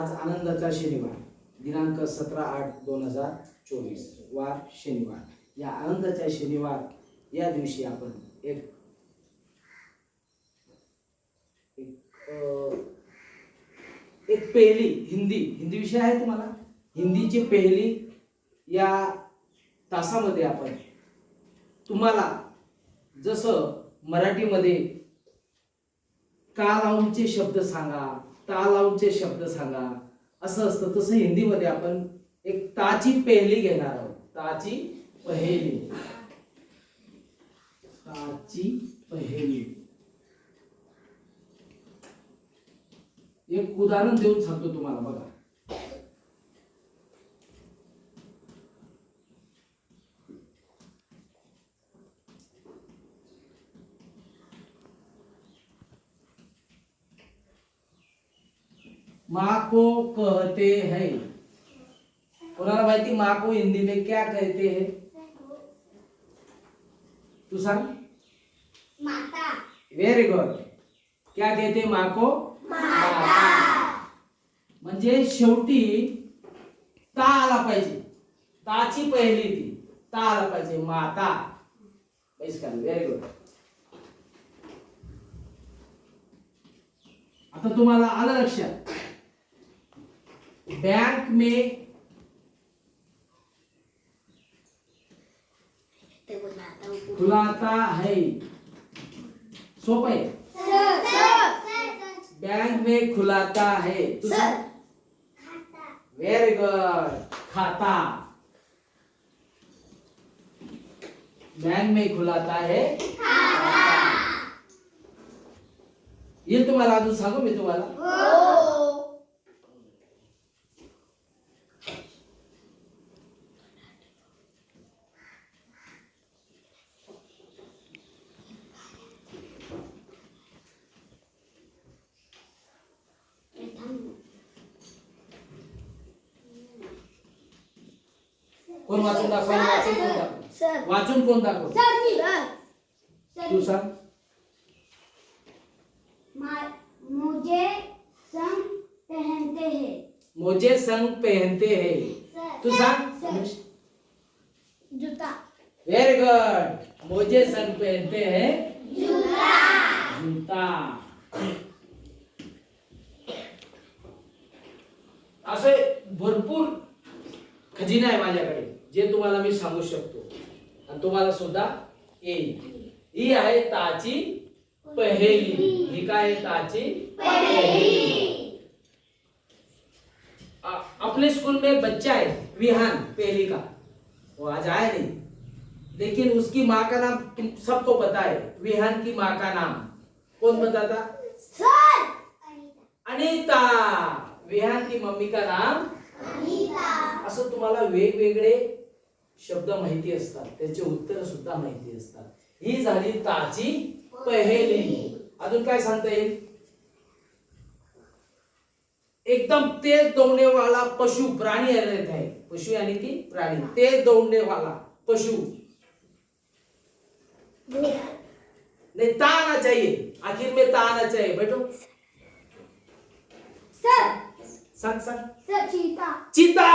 आज आनंदाचा शनिवार दिनांक सतरा आठ दोन हजार चोवीस वार शनिवार. या आनंदाच्या शनिवार या दिवशी आपण एक एक एक पेहली हिंदी हिंदी विषय आहे तुम्हाला? हिंदीची पेहली या तासामध्ये आपण तुम्हाला जसं मराठीमध्ये का शब्द सांगा ता लावूनचे शब्द सांगा. असं असतं तसं हिंदीमध्ये आपण एक ताची पेहली घेणार आहोत. ताची पहेली. ताची पहेली. एक उदाहरण देऊन सांगतो तुम्हाला बघा. माँ को कहते हैं। कोणाला माहिती माँ को हिंदी में क्या कहते हैं? तू सांग माता। व्हेरी गुड क्या कहते माँ को माता। म्हणजे शेवटी ता आला पाहिजे. ताची पहिली ती. ता आला पाहिजे. माता. पैस व्हेरी गुड आता तुम्हाला आलं लक्षात. बैंक में खुलाता है सोप आहे. बैंक में खुलाता है व्हेरी गुड खाता. बैंक में खुलाता है ये तुम्हाला अजून सांगू मी तुम्हाला? कोण वाचून दाखव वाचून कोण दाखव? सर. वाचून कोण दाखव? सर तू सांग. मुझे संग पहनते हैं. मुझे संग पहनते हैं. तू सांग जूता. वेरी गुड मुझे संग पहनते हैं. जूता. असे भरपूर खजिना आहे माझ्याकडे. जे तुम्हाला मी सांगू शकतो. आणि तुम्हाला सुद्धा येईल. ही आहे ताची पहेली. ही काय आहे ताची पहेली? अपने स्कूल में बच्चा है विहान पहली का? वो आज आया नहीं. लेकिन उसकी माँ का नाम तुम सबको पता है विहान की माँ का नाम. कौन बताता? सर! अनीता. विहान की मम्मी का नाम? असं तुम्हाला वेगवेगळे शब्द माहिती असतात त्याचे उत्तर सुद्धा माहिती असतात. ही झाली ताची पहेली अजून काय सांगता येईल? एकदम तेज दौड़ने वाला पशु प्राणी रहता है. पशु यानी कि प्राणी. तेज दौड़ने वाला पशु. नहीं ता आना चाहिए. आखिर में ता आना चाहिए. बैठो. सर. सांग सांग. सर चीता. चीता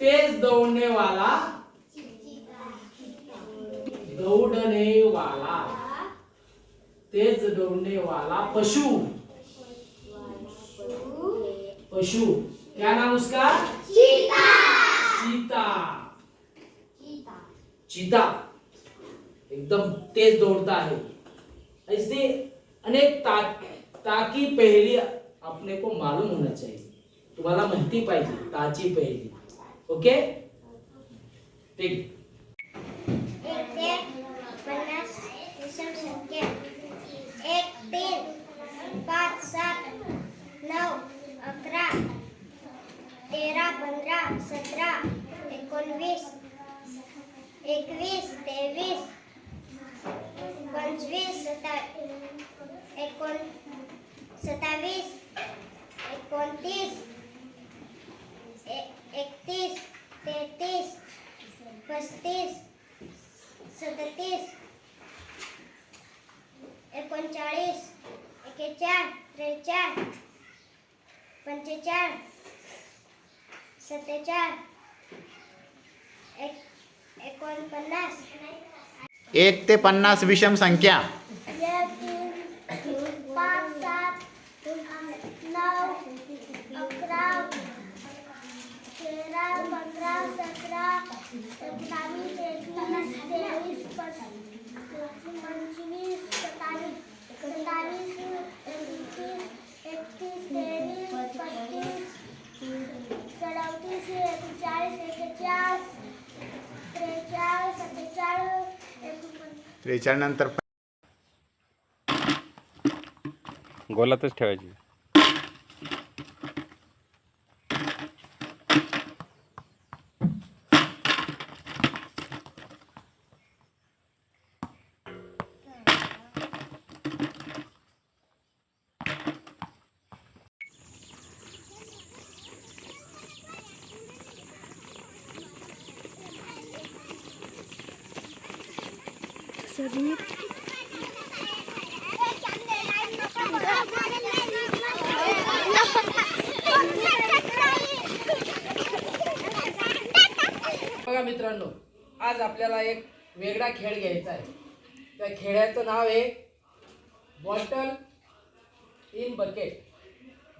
तेज दौड़ने वाला दौड़ने वाला तेज दौड़ने वाला पशु. पशु. क्या नाम उसका? चीता. चीता. चीता. चीता. एकदम तेज दौड़ता है. ऐसे अनेक ता, ताकी पहली अपने को मालूम होना चाहिए. तुम्हाला माहिती पाहिजे ताची पहली. ओके? एक पन्नास विषम संख्या एक तीन पाच सात नऊ अकरा तेरा पंधरा सतरा एकोणवीस एकवीस तेवीस पंचवीस सत्ता एकोण सत्तावीस एकोणतीस पस्तीस सदतीस एकोणचाळीस एकेचाळ त्रेचाळ पंचेचाळ सत्तेचाळ एक एकोणपन्नास. एक ते पन्नास विषम संख्या एक तीन पाच सात नऊ अकरा तेरा पंधरा सतरा एकोणावीस एकवीस तेवीस पंचवीस सत्तावीस सत्तावीस एकतीस एकतीस तेवीस पस्तीस सदतीस एकेचाळीस एकेचाळीस त्रेचाळीस सत्तेचाळीस एकोणपन्नास. त्रेचाळीस नंतर गोलातच ठेवायची. बघा मित्रांनो आज आपल्याला एक वेगळा खेळ घ्यायचा आहे. त्या खेळाचं नाव आहे bottle in bucket.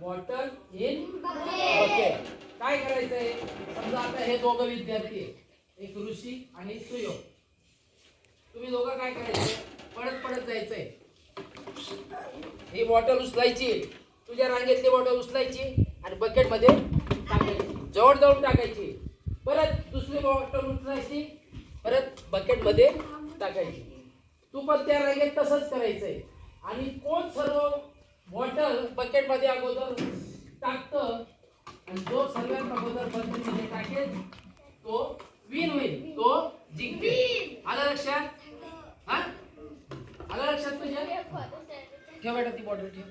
Bottle in bucket. काय करायचं आहे समजा आता हे दोघं विद्यार्थी आहेत. एक ऋषी आणि सुयोग. तुम्ही दोघं काय करायचं पडत पडत जायचंय. ही बॉटल उचलायची. तुझ्या रांगेतली बॉटल उचलायची आणि बकेटमध्ये टाकायची. जवळ जवळ टाकायची. परत दुसरी बॉटल उचलायची. परत बकेटमध्ये टाकायची. तू पण त्या रांगेत तसंच करायचंय. आणि कोण सर्व बॉटल बकेटमध्ये अगोदर टाकतं आणि जो सर्वात अगोदर बकेटमध्ये टाकेल तो विन होईल. तो जिंकेल. आलं लक्षात? हा? आलं लक्षात तुझ्या? ठेव बेटा ती बॉटल ठेव.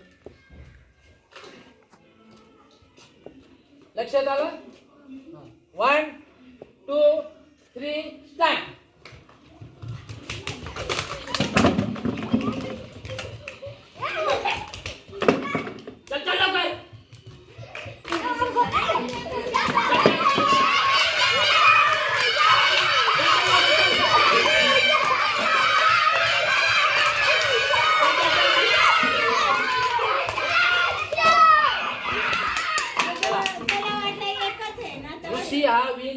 लक्षात आलं? One two three start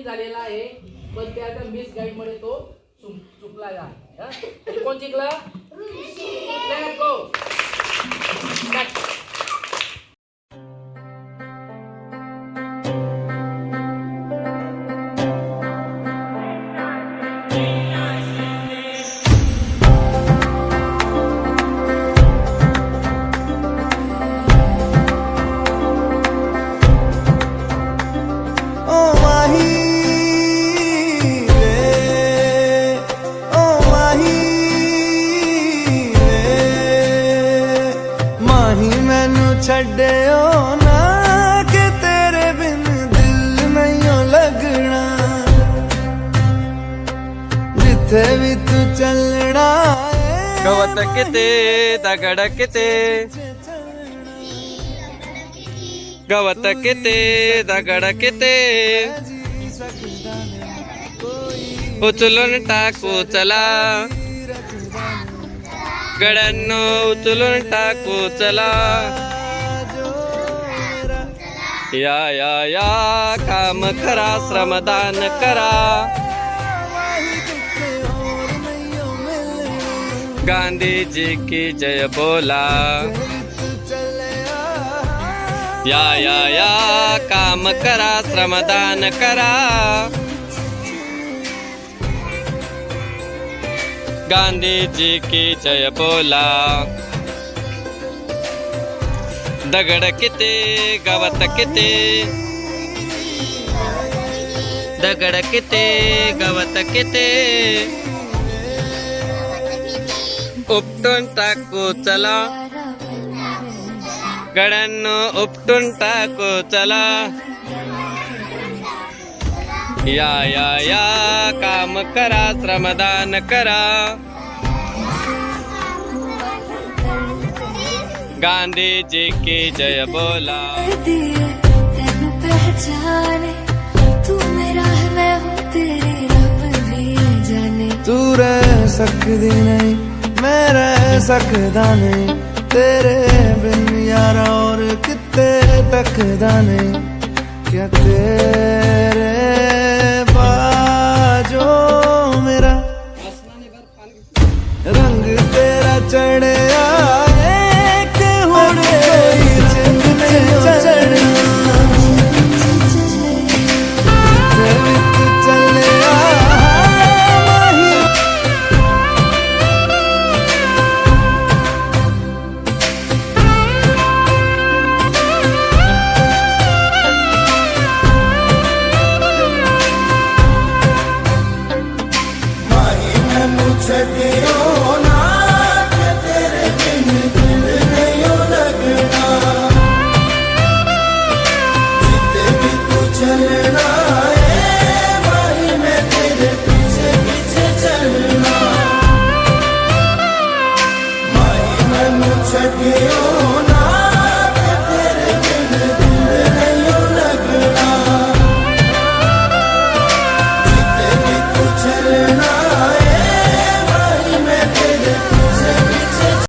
win झालेला आहे पण त्या आता मिस गाईडमध्ये तो चुक- चुकला आहे कोण जिंकला? ਛੱਡਿਓ ਨਾ ਕਿ ਤੇਰੇ ਬਿਨ ਦਿਲ ਨਹੀਂ ਲੱਗਣਾ ਜਿੱਥੇ ਵੀ ਤੂੰ ਚੱਲਣਾ ਏ गवत किते दगड किते गवत किते दगड किते ਜੀ ਸਕਦਾ ਨਹੀਂ ਕੋਈ उचलून टाकू चला गड्यांनो उचलून टाकू चला ਜੋ ਮੇਰਾ या या या, काम करा, श्रमदान करा। गांधी जी की जय बोला। या या या, काम करा, श्रमदान करा। गांधी जी की जय बोला। दगड किती गवत किती? दगड किती गवत किती? उपटून टाकू चला. गड्यांनो उपटून टाकू चला. या या या काम करा श्रमदान करा. गांधी जी की जय बोला। दिए जाने तू मेरा है मैं हूँ तेरी रब भी जाने। तू रह सकदी नहीं मैं रह सकदा नहीं। तेरे बिन यारा और किते तकदा नहीं। क्या तेरे